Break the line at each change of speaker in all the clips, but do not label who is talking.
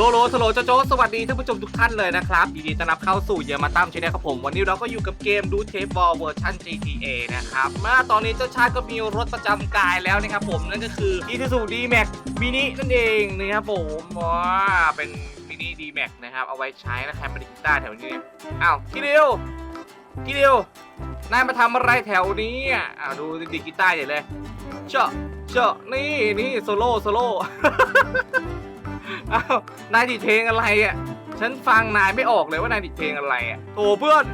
โลโลสโลโจโจสวัสดีท่านผู้ชมทุกท่านเลยนะครับยินดีต้อนรับเข้าสู่เยอมาตั้มชแนลครับผม วันนี้เราก็อยู่กับเกมดูเทปบอลเวอร์ชัน GTA นะครับมาตอนนี้เจ้าชายก็มีรถประจำกายแล้วนะครับผม นั่นก็คือ i s u z u D-Max Mini นั่นเองนะครับผมว้าเป็นมินิ D-Max นะครับ เอาไว้ใช้นะครมาดิกีตาร์แถวนี้อ้าวคิริวคิริวนายมาทำอะไรแถวนี้อะอ้าวดูดิกีตาร์ใหญ่เลยเชาะเชาะนี่นี่โซโล่โซโล่ อ้าวนายดิดเพลงอะไรอะ ฉันฟังนายไม่ออกเลยว่านายดิดเพลงอะไรอะโถเพื่อน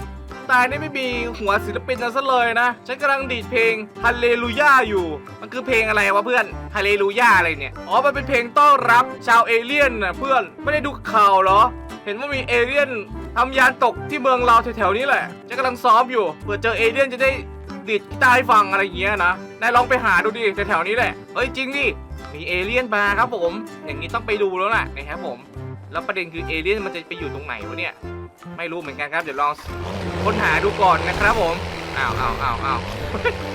นายนี่ไม่มีหัวศิลปินซะเลยนะ ฉันกำลังดีดเพลงฮัลเลลูยาอยู่ มันคือเพลงอะไรวะเพื่อนฮัลเลลูยาอะไรเนี่ย อ๋อ มันเป็นเพลงต้อนรับชาวเอเลี่ยนนะเพื่อน ไม่ได้ดูข่าวเหรอ เห็นว่ามีเอเลี่ยนทำยานตกที่เมืองเราแถวๆนี้แหละ ฉันกำลังซ้อมอยู่ เผื่อเจอเอเลี่ยนจะได้ดีดกีตาร์ให้ฟังอะไรอย่างเงี้ยนะ นายลองไปหาดูดิแถวๆนี้แหละ เฮ้ยจริงดิ มีเอเลี่ยนมาครับผม อย่างนี้ต้องไปดูแล้วล่ะนะครับผม แล้วประเด็นคือเอเลี่ยนมันจะไปอยู่ตรงไหนวะเนี่ย ไม่รู้เหมือนกันครับ เดี๋ยวลองค้นหาดูก่อนนะครับผม อ้าวอ้าวอ้าวอ้าว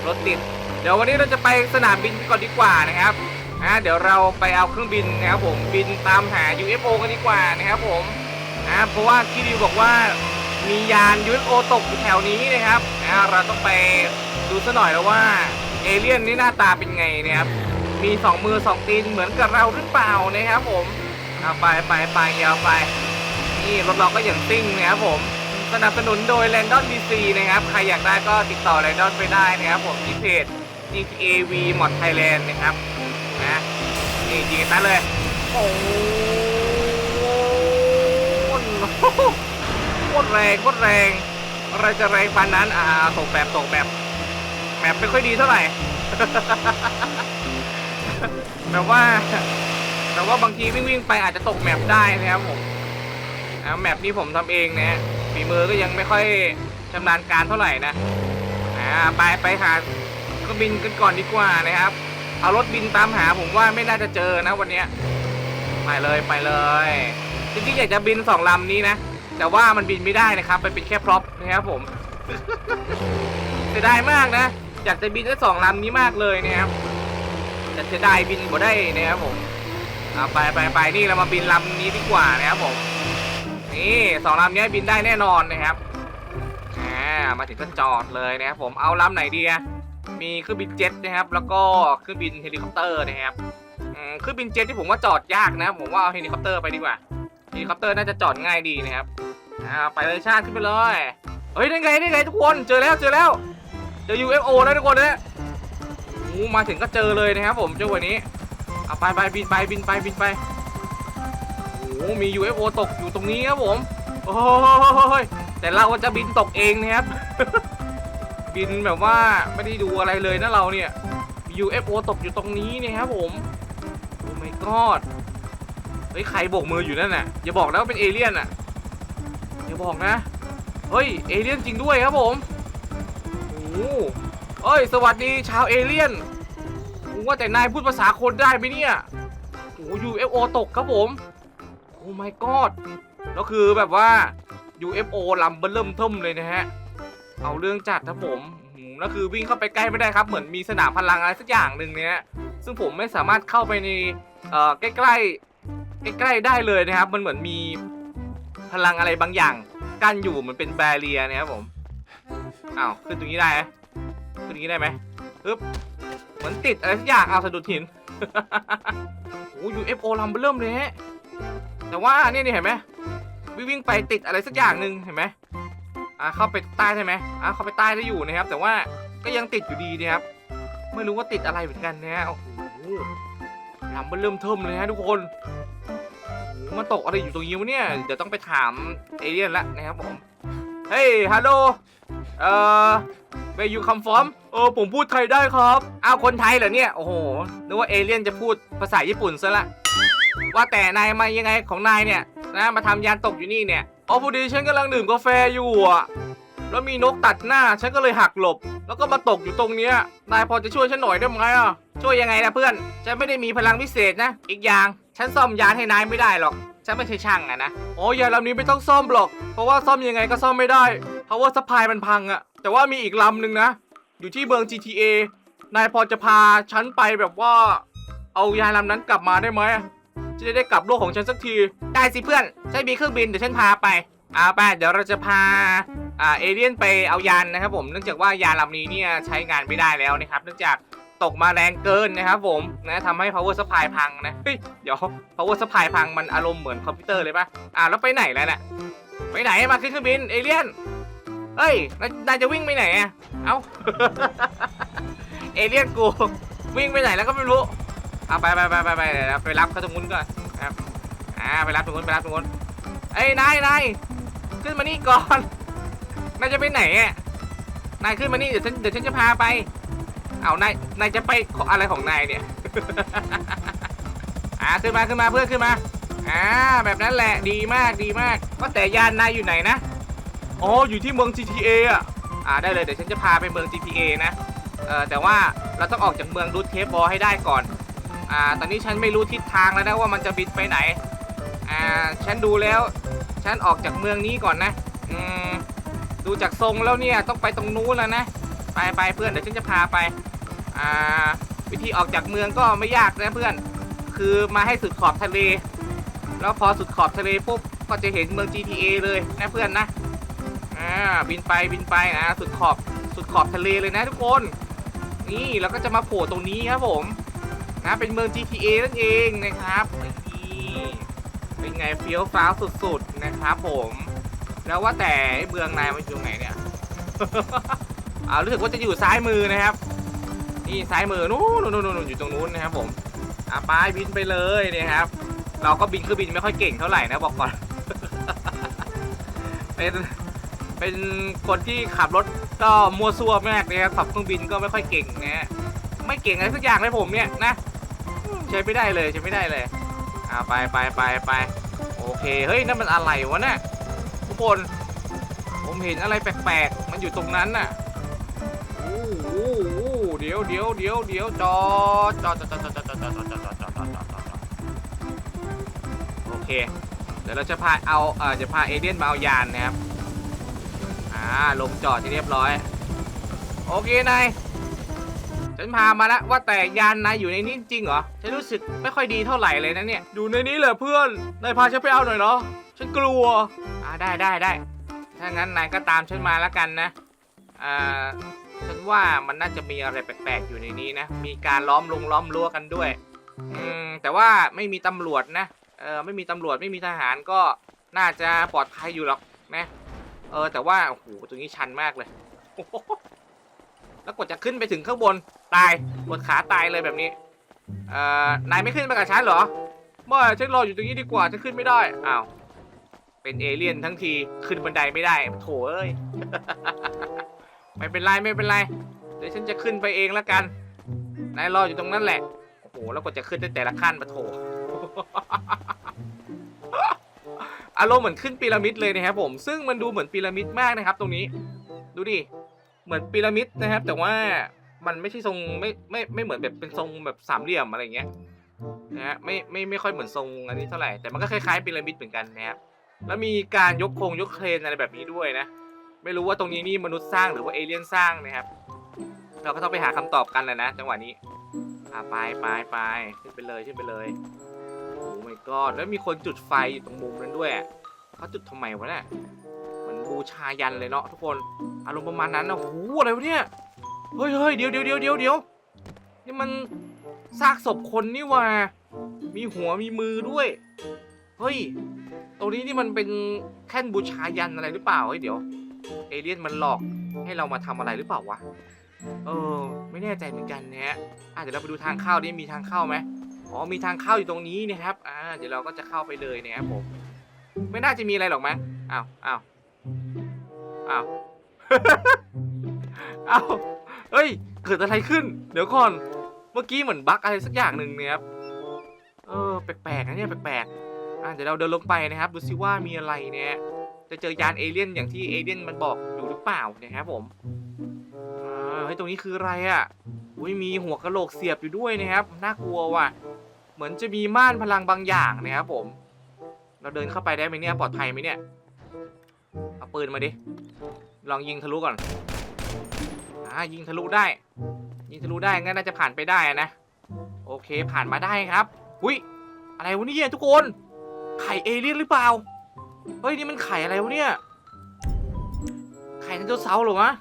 รถติด เดี๋ยววันนี้เราจะไปสนามบินก่อนดีกว่านะครับอ่าเดี๋ยวเราไปเอาเครื่องบินนะครับผม บินตามหา UFO กันดีกว่านะครับผมอ่าเพราะว่าคิริวบอกว่ามียาน UFO ตกอยู่แถวนี้นะครับอ่าเราต้องไปดูซะหน่อยแล้วว่าเอเลี่ยนนี่หน้าตาเป็นไงนะครับ มีสองมือสองตีนเหมือนกับเราหรือเปล่านะครับผมเอาไปไปไปยาวไป นี่รถเราก็อย่างซิ่งนะครับผมสนับสนุนโดย Landon DC นะครับใครอยากได้ก็ติดต่อ Landon ไปได้นะครับผมที่เพจ GTA V Mod Thailand นะครับนะนี่ยิงกันนั้นเลยโอ้โหโคตรแรงโคตรแรงอะไรจะแรงปานนั้นอ่าตกแบบตกแบบแบบไม่ค่อยดีเท่าไหร่ แบบว่า แต่ว่าบางทีวิ่งวิ่งไปอาจจะตกแมปได้นะครับผมอ่าแมปนี้ผมทำเองนะฝีมือก็ยังไม่ค่อยชำนาญการเท่าไหร่นะอ่าไปไปหาเครื่องบินกันก่อนดีกว่านะครับ เอารถบินตามหาผมว่าไม่น่าจะเจอนะวันเนี้ยไปเลยไปเลยจริงๆอยากจะบินสองลำนี้นะแต่ว่ามันบินไม่ได้นะครับมันเป็นแค่พร็อพนะครับผมเสียดายมากนะอยากจะบินได้สองลำนี้มากเลยนะครับ จะเสียดายบินบ่ได้นะครับผมเอาไปไปไปนี่เรามาบินลำนี้ดีกว่านะครับผมนี่สองลำนี้บินได้แน่นอนนะครับอ่ามาถึงก็จอดเลยนะครับผมเอาลำไหนดีอะมีเครื่องบินเจ็ตนะครับ แล้วก็เครื่องบินเฮลิคอปเตอร์นะครับเครื่องบินเจ็ตที่ผมว่าจอดยากนะผมว่าเอาเฮลิคอปเตอร์ไปดีกว่าเฮลิคอปเตอร์น่าจะจอดง่ายดีนะครับอ่าไปเลยชาติขึ้นไปเลยเฮ้ยได้ไงได้ไงทุกคนเจอแล้วเจอแล้วเจอ UFO แล้วทุกคนนะ มาถึงก็เจอเลยนะครับผมเจ้าวันนี้เอาไปไปบินไปบินไปบินไปโอ้มี UFO ตกอยู่ตรงนี้ครับผมโอ้ยแต่เราจะบินตกเองนะครับ บินแบบว่าไม่ได้ดูอะไรเลยนะเราเนี่ย UFO ตกอยู่ตรงนี้นี่ยครับผมโอ้ my god เฮ้ยใครโบกมืออยู่นั่นน่ะอย่าบอกนะว่าเป็นเอเลี่ยนอะอย่าบอกนะเฮ้ยเอเลี่ยนจริงด้วยครับผมโอ้เอ้ยสวัสดีชาวเอเลี่ยน ว่าแต่นายพูดภาษาคนได้ไหมเนี่ยโอ้ UFO ตกครับผม โอ้ my god แล้วคือแบบว่า UFO ลำเบิ่มเทิมเลยนะฮะ เอาเรื่องจัดครับผมอืมแล้วคือวิ่งเข้าไปใกล้ไม่ได้ครับ เหมือนมีสนามพลังอะไรสักอย่างหนึ่งเนี่ยซึ่งผมไม่สามารถเข้าไปในเอ่อใกล้ๆใกล้ๆได้เลยนะครับ มันเหมือนมีพลังอะไรบางอย่างกั้นอยู่เหมือนเป็นแบเรียนะครับผม อ้าวขึ้นตรงนี้ได้ไหมขึ้นอย่างนี้ได้ไหมปึ๊บ เหมือนติดอะไรสักอย่างเอาสะดุดหิน โอ้ UFO ลำเริ่มเลยฮะ แต่ว่าเนี่ยนี่เห็นไหมวิ่งวิ่งไปติดอะไรสักอย่างหนึ่งเห็นไหมอ่าเข้าไปใต้ใช่ไหมอ่าเข้าไปใต้ได้อยู่นะครับ แต่ว่าก็ยังติดอยู่ดีนะครับ ไม่รู้ว่าติดอะไรเหมือนกันนะฮะ โอ้โหลำเริ่มเทิมเลยฮะทุกคนโอ้โหมันตกอะไรอยู่ตรงนี้วะเนี่ย เดี๋ยวต้องไปถามเอเลี่ยนละนะครับผม เฮ้ย ฮัลโหล เอ่อ Where you come from เออผมพูดไทยได้ครับ อ้าวคนไทยเหรอเนี่ย โอ้โห นึกว่าเอเลี่ยนจะพูดภาษาญี่ปุ่นซะละ ว่าแต่นายมายังไงของนายเนี่ยนะมาทำยานตกอยู่นี่เนี่ยอ๋อพอดีฉันกำลังดื่มกาแฟอยู่อะ แล้วมีนกตัดหน้าฉันก็เลยหักหลบ แล้วก็มาตกอยู่ตรงเนี้ย นายพอจะช่วยฉันหน่อยได้ไหมอะ ช่วยยังไงนะเพื่อน ฉันไม่ได้มีพลังพิเศษนะ อีกอย่าง ฉันซ่อมยานให้นายไม่ได้หรอก ฉันไม่ใช่ช่างอะนะอ๋อยานลำนี้ไม่ต้องซ่อมหรอก เพราะว่าซ่อมยังไงก็ซ่อมไม่ได้ เพราะว่าสะพายมันพังอะแต่ว่ามีอีกลำหนึ่งนะ อยู่ที่เมือง GTA นายพอจะพาฉันไปแบบว่า เอายานลำนั้นกลับมาได้ไหมอะจะได้กลับโลกของฉันสักที ได้สิเพื่อนฉันมีเครื่องบินเดี๋ยวฉันพาไปเอาไปเดี๋ยวเราจะพาอ่าเอเลี่ยนไปเอายานนะครับผมเนื่องจากว่ายานลำนี้เนี่ยใช้งานไม่ได้แล้วนะครับเนื่องจากตกมาแรงเกินนะครับผมนะทำให้ power supply พังนะเฮ้ยเดี๋ยว power supply พังมันอารมณ์เหมือนคอมพิวเตอร์เลยปะอ่าแล้วไปไหนแล้วน่ะไปไหนมาขึ้นเครื่องบินเอเลี่ยน เอ้ยนายนายจะวิ่งไปไหนอะเอ้า เอเลี่ยนกูวิ่งไปไหนแล้วก็ไม่รู้ เอาไปไปไปไปไปไปรับเขาตรงนู้นก่อนครับอ่าไปรับตรงนู้นไปรับตรงนู้นเอ้ยนายนายขึ้นมานี่ก่อน นายจะไปไหนอะ นายขึ้นมานี่เดี๋ยวฉันเดี๋ยวฉันจะพาไป เอานายนายจะไปออะไรของนายเนี่ย อ่าขึ้นมาขึ้นมาเพื่อนขึ้นมา อ่าแบบนั้นแหละดีมากดีมาก ก็แต่ยานนายอยู่ไหนนะ อ๋ออยู่ที่เมือง GTA อะอ่าได้เลยเดี๋ยวฉันจะพาไปเมือง GTA นะเออแต่ว่าเราต้องออกจากเมืองรูทเทปบอให้ได้ก่อนอ่าตอนนี้ฉันไม่รู้ทิศทางแล้วนะว่ามันจะบินไปไหนอ่าฉันดูแล้ว ฉันออกจากเมืองนี้ก่อนนะอืมดูจากทรงแล้วเนี่ยต้องไปตรงนู้นแล้วนะไปไปเพื่อนเดี๋ยวฉันจะพาไปอ่าวิธีออกจากเมืองก็ไม่ยากนะเพื่อน คือมาให้สุดขอบทะเล แล้วพอสุดขอบทะเลปุ๊บก็จะเห็นเมือง GTA เลยนะเพื่อนนะ บินไปบินไปนะสุดขอบสุดขอบทะเลเลยนะทุกคน นี่เราก็จะมาโผล่ตรงนี้ครับผมนะเป็นเมือง GTA นั่นเองนะครับนี่เป็นไงเฟี้ยวฟ้าวสุดๆนะครับผมแล้วว่าแต่เมืองนายมันอยู่ไหนเนี่ยอ่ารู้สึกว่าจะอยู่ซ้ายมือนะครับ นี่ซ้ายมือนู้นนู้นนู้นอยู่ตรงนู้นนะครับผมอ่าไปบินไปเลยนะครับ เราก็บินคือบินไม่ค่อยเก่งเท่าไหร่นะบอกก่อนเป็น เป็นคนที่ขับรถก็มัวซัวมากนะครับขับเครื่องบินก็ไม่ค่อยเก่งนะฮะไม่เก่งอะไรสักอย่างเลยผมเนี่ยนะใช้ไม่ได้เลยใช้ไม่ได้เลยอ่าไปไปไปไปโอเคเฮ้ยนั่นมันอะไรวะเนี่ยทุกคนผมเห็นอะไรแปลกๆ มันอยู่ตรงนั้นน่ะโอ้โหเดี๋ยวเดี๋ยวเดี๋ยวเดี๋ยวจอดจอดจอดจอดจอดจอดจอดจอดจอดจอดจอดจอดจอดจอดโอเค เดี๋ยวเราจะพาเอาเอ่อจะพาเอเดียนมาเอายานนะครับ อ่าลงจอดที่เรียบร้อย โอเคนายฉันพามาแล้วว่าแต่ยานนายอยู่ในนี้จริงเหรอฉันรู้สึกไม่ค่อยดีเท่าไหร่เลยนะเนี่ยอยู่ในนี้แหละเพื่อนนายพาฉันไปเอาหน่อยเนาะฉันกลัวอ่าได้ได้ได้ถ้างั้นนายก็ตามฉันมาแล้วกันนะอ่าฉันว่ามันน่าจะมีอะไรแปลกๆอยู่ในนี้นะ มีการล้อมลงล้อมรั้วกันด้วย อืมแต่ว่าไม่มีตำรวจนะ เออไม่มีตำรวจไม่มีทหารก็น่าจะปลอดภัยอยู่หรอกนะ เออ แต่ว่าโอ้โหตรงนี้ชันมากเลย แล้วกดจะขึ้นไปถึงข้างบนตายปวดขาตายเลยแบบนี้เอ่อนายไม่ขึ้นไปกับฉันเหรอไม่ฉันรออยู่ตรงนี้ดีกว่าฉันขึ้นไม่ได้อ้าวเป็นเอเลี่ยนทั้งทีขึ้นบันไดไม่ได้โถเอ้ย ไม่เป็นไรไม่เป็นไรเดี๋ยวฉันจะขึ้นไปเองแล้วกันนายรออยู่ตรงนั้นแหละโอ้โหแล้วก็จะขึ้นได้แต่ละขั้นปะโถ อารมณ์เหมือนขึ้นพีระมิดเลยนะครับผมซึ่งมันดูเหมือนพีระมิดมากนะครับ ตรงนี้ ดูดิเหมือนพีระมิดนะครับ แต่ว่ามันไม่ใช่ทรงไม่ไม่ไม่เหมือนแบบเป็นทรงแบบสามเหลี่ยมอะไรเงี้ยนะฮะไม่ไม่ไม่ค่อยเหมือนทรงอันนี้เท่าไหร่แต่มันก็คล้ายๆพีระมิดเหมือนกันนะครับแล้วมีการยกโครงยกเครนอะไรแบบนี้ด้วยนะ ไม่รู้ว่าตรงนี้นี่มนุษย์สร้างหรือว่าเอเลี่ยนสร้างนะครับ เราก็ต้องไปหาคำตอบกันแหละนะจังหวะนี้อ่าไปไปไปขึ้นไปเลยขึ้นไปเลย my god แล้วมีคนจุดไฟอยู่ตรงมุมนั้นด้วยเขาจุดทำไมวะเนี่ยเหมือนบูชายันเลยเนาะทุกคนอารมณ์ประมาณนั้นนะโอ้โหอะไรวะเนี่ยเฮ้ยเฮ้ยเดี๋ยวเดี๋ยวเดี๋ยวเดี๋ยวเดี๋ยวนี่มันซากศพคนนี่ว่า มีหัวมีมือด้วย เฮ้ย ตรงนี้นี่มันเป็นแท่นบูชายันอะไรหรือเปล่าเฮ้ยเดี๋ยว เอเลี่ยนมันหลอกให้เรามาทำอะไรหรือเปล่าวะ เออ ไม่แน่ใจเหมือนกันนะฮะอะเดี๋ยวเราไปดูทางเข้าดิมีทางเข้าไหม อ๋อมีทางเข้าอยู่ตรงนี้นะครับอ่าเดี๋ยวเราก็จะเข้าไปเลยนะครับผม ไม่น่าจะมีอะไรหรอกมั้งอ้าวอ้าวอ้าวอ้าวเฮ้ย เกิดอะไรขึ้น เดี๋ยวก่อน เมื่อกี้เหมือนบั๊กอะไรสักอย่างหนึ่งเนี่ยครับเออแปลกๆนะเนี่ยแปลกๆอะเดี๋ยวเราเดินลงไปนะครับดูซิว่ามีอะไรเนี่ยจะเจอยานเอเลี่ยนอย่างที่เอเลี่ยนมันบอกอยู่หรือเปล่านะครับผมอ่าเฮ้ยตรงนี้คืออะไรอะอุ้ยมีหัวกะโหลกเสียบอยู่ด้วยนะครับ น่ากลัวว่ะ มือนจะมีม่านพลังบางอย่างนะครับผม เราเดินเข้าไปได้ไหมเนี่ยปลอดภัยไหมเนี่ย เอาปืนมาดิ ลองยิงทะลุก่อน อ่ายิงทะลุได้ ยิงทะลุได้งั้นน่าจะผ่านไปได้นะ โอเคผ่านมาได้ครับ อุ้ยอะไรวะเนี่ยทุกคน ไข่เอเลี่ยนหรือเปล่า เฮ้ยนี่มันไข่อะไรวะเนี่ย ไข่ไดโนเสาร์หรอวะ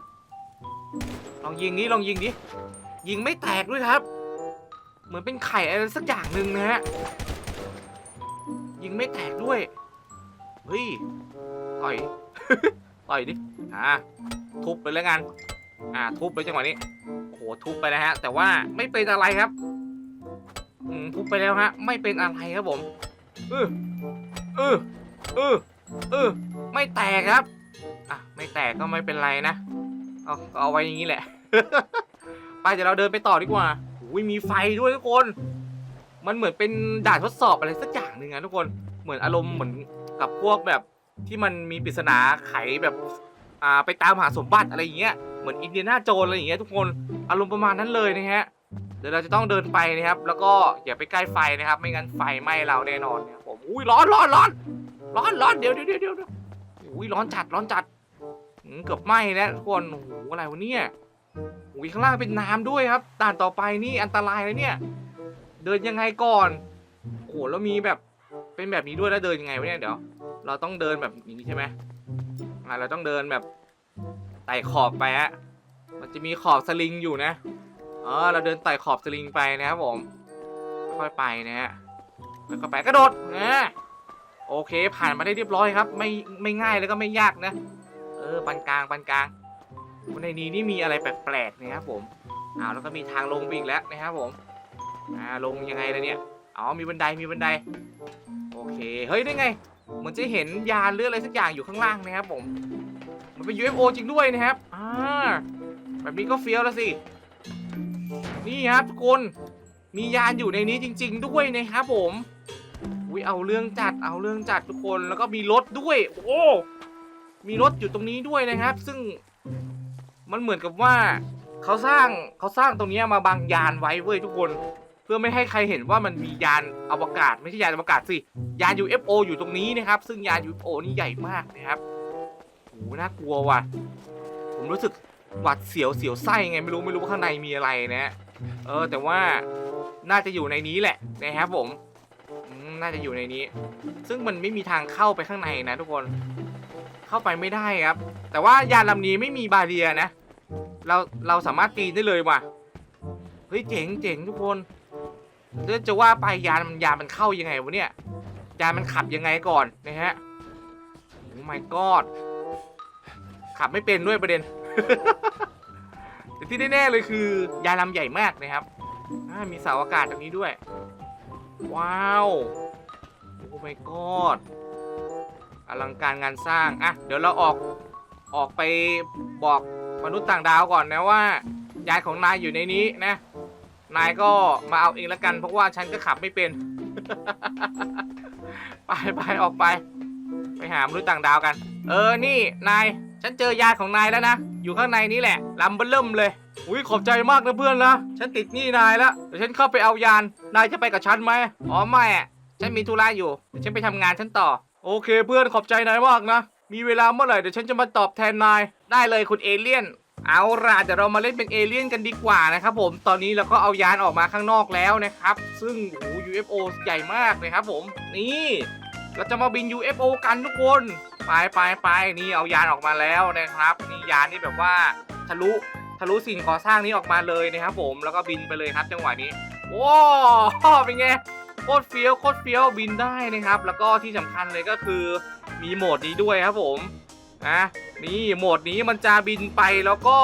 ลองยิงนี้ลองยิงดิ ยิงไม่แตกด้วยครับ เหมือนเป็นไข่อะไรสักอย่างหนึ่งนะฮะยิงไม่แตกด้วย เฮ้ย ต่อย ต่อยดิ อ่า ทุบไปแล้วกัน อ่า ทุบไปจังหวะนี้ โอ้โห ทุบไปนะฮะ แต่ว่าไม่เป็นอะไรครับ อืม ทุบไปแล้วฮะ ไม่เป็นอะไรครับผม เออเออเออเออ ไม่แตกครับ อะ ไม่แตกก็ไม่เป็นไรนะ เอาเอาไว้อย่างนี้แหละ ไปเดี๋ยวเราเดินไปต่อดีกว่า อ้ยมีไฟด้วยทุกคน มันเหมือนเป็นด่านทดสอบอะไรสักอย่างหนึ่งนะทุกคน เหมือนอารมณ์เหมือนกับพวกแบบที่มันมีปริศนาไขแบบอ่าไปตามหาสมบัติอะไรอย่างเงี้ย เหมือนอินเดียนาโจนอะไรอย่างเงี้ยทุกคน อารมณ์ประมาณนั้นเลยนะฮะ เดี๋ยวเราจะต้องเดินไปนะครับ แล้วก็อย่าไปใกล้ไฟนะครับ ไม่งั้นไฟไหม้เราแน่นอนนะครับผม อุ้ยร้อนร้อนร้อนร้อนร้อนเดี๋ยวเดี๋ยวเดี๋ยวอุ้ยร้อนจัดร้อนจัดเกือบไหม้แล้วทุกคนโอ้โหอะไรวะเนี่ย อุ้ยข้างล่างเป็นน้ำด้วยครับด่านต่อไปนี่อันตรายเลยเนี่ย เดินยังไงก่อนโอ้โหแล้วมีแบบเป็นแบบนี้ด้วยแล้วเดินยังไงวะเนี่ยเดี๋ยว เราต้องเดินแบบนี้ใช่ไหมอ่าเราต้องเดินแบบไต่ขอบไปฮะมันจะมีขอบสลิงอยู่นะเออเราเดินไต่ขอบสลิงไปนะครับผมค่อยไปนะฮะแล้วก็ไปกระโดดนะโอเคผ่านมาได้เรียบร้อยครับ ไม่ไม่ง่ายแล้วก็ไม่ยากนะ เออปานกลางปานกลาง ในนี้นี่มีอะไรแปลกๆนะครับผมอ้าวแล้วก็มีทางลงไปอีกแล้วนะครับผมอ่าลงยังไงล่ะเนี่ยอ๋อมีบันไดมีบันไดโอเคเฮ้ยได้ไงเหมือนจะเห็นยานหรืออะไรสักอย่างอยู่ข้างล่างนะครับผมมันเป็น UFO จริงด้วยนะครับอ่าแบบนี้ก็เฟี้ยวแล้วสินี่ครับทุกคนมียานอยู่ในนี้จริง ๆ ด้วยนะครับผมอุ้ยเอาเรื่องจัดเอาเรื่องจัดทุกคนแล้วก็มีรถด้วย โอ้ มีรถอยู่ตรงนี้ด้วยนะครับ ซึ่ง มันเหมือนกับว่าเขาสร้างเขาสร้างตรงเนี้ยมาบังยานไว้เว้ยทุกคน เพื่อไม่ให้ใครเห็นว่ามันมียานอวกาศ ไม่ใช่ยานอวกาศสิยาน UFO อยู่ตรงนี้นะครับ ซึ่งยาน UFO นี่ใหญ่มากนะครับโอ้น่ากลัวว่ะ ผมรู้สึกหวัดเสียวเสียวไส้ไงไม่รู้ไม่รู้ว่าข้างในมีอะไรนะเออ แต่ว่าน่าจะอยู่ในนี้แหละนะครับผมอืมน่าจะอยู่ในนี้ ซึ่งมันไม่มีทางเข้าไปข้างในนะทุกคน เข้าไปไม่ได้ครับ แต่ว่ายานลำนี้ไม่มีบาเรียนะ เราเราสามารถปีนได้เลยว่ะเฮ้ยเจ๋งเจ๋งทุกคนเดี๋ยวจะว่าไปยานมันยานมันเข้ายังไงวะเนี่ยยานมันขับยังไงก่อนนะฮะโอ้ my god ขับไม่เป็นด้วยประเด็นแต่ที่แน่ๆเลยคือยานลำใหญ่มากนะครับมีเสาอากาศตรงนี้ด้วย ว้าวโอ้ my god อลังการงานสร้าง อะ เดี๋ยวเราออก ออกไปบอก มนุษย์ต่างดาวก่อนนะว่ายานของนายอยู่ในนี้นะ นายก็มาเอาเองละกัน เพราะว่าฉันก็ขับไม่เป็น ไปไปออกไป ไปหามนุษย์ต่างดาวกัน เออนี่นายฉันเจอยานของนายแล้วนะ อยู่ข้างในนี้แหละลำเบิ่มเลยอุ้ยขอบใจมากนะเพื่อนนะฉันติดหนี้นายแล้วเดี๋ยวฉันเข้าไปเอายานนายจะไปกับฉันไหมอ๋อไม่อะฉันมีธุระอยู่เดี๋ยวฉันไปทำงานฉันต่อ โอเคเพื่อนขอบใจนายมากนะ มีเวลาเมื่อไหร่เดี๋ยวฉันจะมาตอบแทนนาย ได้เลยคุณเอเลี่ยน เอาล่ะเดี๋ยวเรามาเล่นเป็นเอเลี่ยนกันดีกว่านะครับผม ตอนนี้เราก็เอายานออกมาข้างนอกแล้วนะครับ ซึ่งโอ้ UFO ใหญ่มากเลยครับผม นี่เราจะมาบิน UFO กันทุกคน ไปไปไปนี่เอายานออกมาแล้วนะครับ นี่ยานนี่แบบว่าทะลุทะลุสิ่งก่อสร้างนี้ออกมาเลยนะครับผม แล้วก็บินไปเลยครับจังหวะนี้ ว้าวเป็นไง คตรเฟี้ยวโคตรเฟี้ยวบินได้นะครับ แล้วก็ที่สำคัญเลยก็คือมีโหมดนี้ด้วยครับผมนะนี่โหมดนี้มันจะบินไปแล้วก็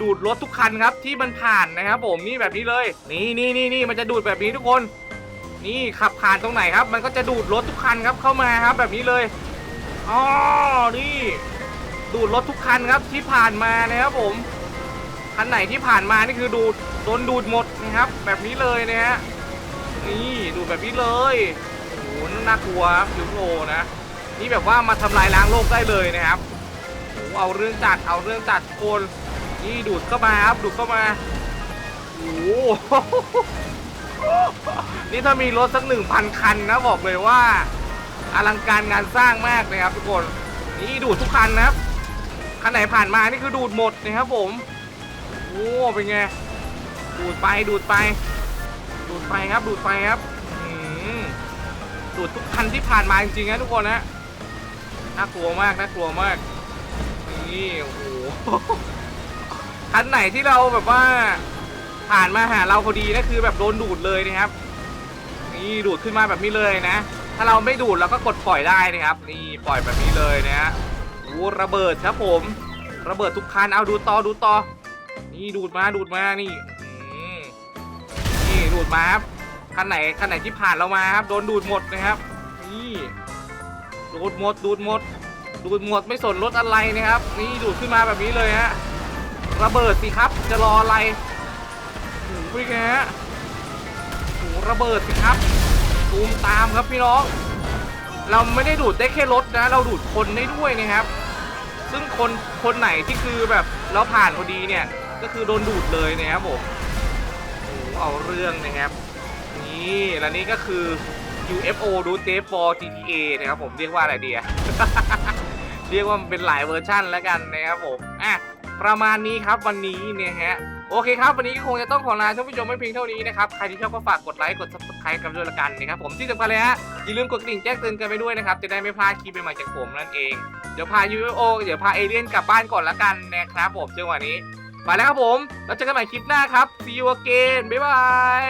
ดูดรถทุกคันครับที่มันผ่านนะครับ ผมนี่แบบนี้เลย นี่นี่นี่นี่มันจะดูดแบบนี้ทุกคน นี่ขับผ่านตรงไหนครับ มันก็จะดูดรถทุกคันครับเข้ามาครับแบบนี้เลยอ๋อนี่ ดูดรถทุกคันครับที่ผ่านมานะครับผมคันไหนที่ผ่านมานี่คือดูดโดนดูดหมดนะครับ แบบนี้เลยนะฮะ นี่ดูแบบนี้เลยโอ้โหน่ากลัวยูโรนะ นี่แบบว่ามาทำลายล้างโลกได้เลยนะครับโอ้โหเอาเรื่องจัดเอาเรื่องจัดคนนี่ดูดเข้ามาครับดูดเข้ามาโอ้โหนี่ถ้ามีรถสักหนึ่งพันคันนะบอกเลยว่า อลังการงานสร้างมากเลยครับทุกคนนี่ดูดทุกคันนะครับคันไหนผ่านมานี่คือดูดหมดนะครับผมโอ้เป็นไงดูดไปดูดไป ดูดไฟครับดูดไฟครับดูดทุกคันที่ผ่านมาจริงๆนะทุกคนนะน่ากลัวมากน่ากลัวมากนี่โอ้โหคันไหนที่เราแบบว่า ผ่านมาหาเราพอดีนะคือแบบโดนดูดเลยนะครับ นี่ดูดขึ้นมาแบบนี้เลยนะ ถ้าเราไม่ดูดเราก็กดปล่อยได้นะครับ นี่ปล่อยแบบนี้เลยนะฮะโอ้ระเบิดครับผม ระเบิดทุกคันเอาดูต่อดูต่อนี่ดูดมาดูดมานี่ นี่ดูดมาครับคันไหนคันไหนที่ผ่านเรามาครับโดนดูดหมดนะครับนี่ดูดหมดดูดหมด ดูดหมดไม่สนรถอะไรนะครับ นี่ดูดขึ้นมาแบบนี้เลยฮะระเบิดสิครับจะรออะไรโอ้โหเป็นไงฮะโอระเบิดสิครับตูมตามครับพี่น้อง เราไม่ได้ดูดได้แค่รถนะ เราดูดคนได้ด้วยนะครับ ซึ่งคนคนไหนที่คือแบบเราผ่านพอดีเนี่ยก็คือโดนดูดเลยนะครับผม เอาเรื่องนะครับ นี่และนี่ก็คือ UFO ดูเตฟอ GTA นะครับผมเรียกว่าอะไรดีอะเรียกว่ามันเป็นหลายเวอร์ชั่นแล้วกันนะครับผมอะประมาณนี้ครับวันนี้เนี่ยฮะโอเคครับ วันนี้ก็คงจะต้องขอลาท่านผู้ชมไม่เพียงเท่านี้นะครับ ใครที่ชอบก็ฝากกดไลค์กด subscribe กันด้วยละกันนะครับผมที่สำคัญเลยฮะอย่าลืมกดกระดิ่งแจ้งเตือนกันไปด้วยนะครับ จะได้ไม่พลาดคลิปใหม่ๆจากผมนั่นเอง เดี๋ยวพา UFO เดี๋ยวพาเอเลี่ยนกลับบ้านก่อนละกันนะครับผมจังหวะนี้ ไปแล้วครับผม แล้วเจอกันใหม่คลิปหน้าครับ see you again บ๊ายบาย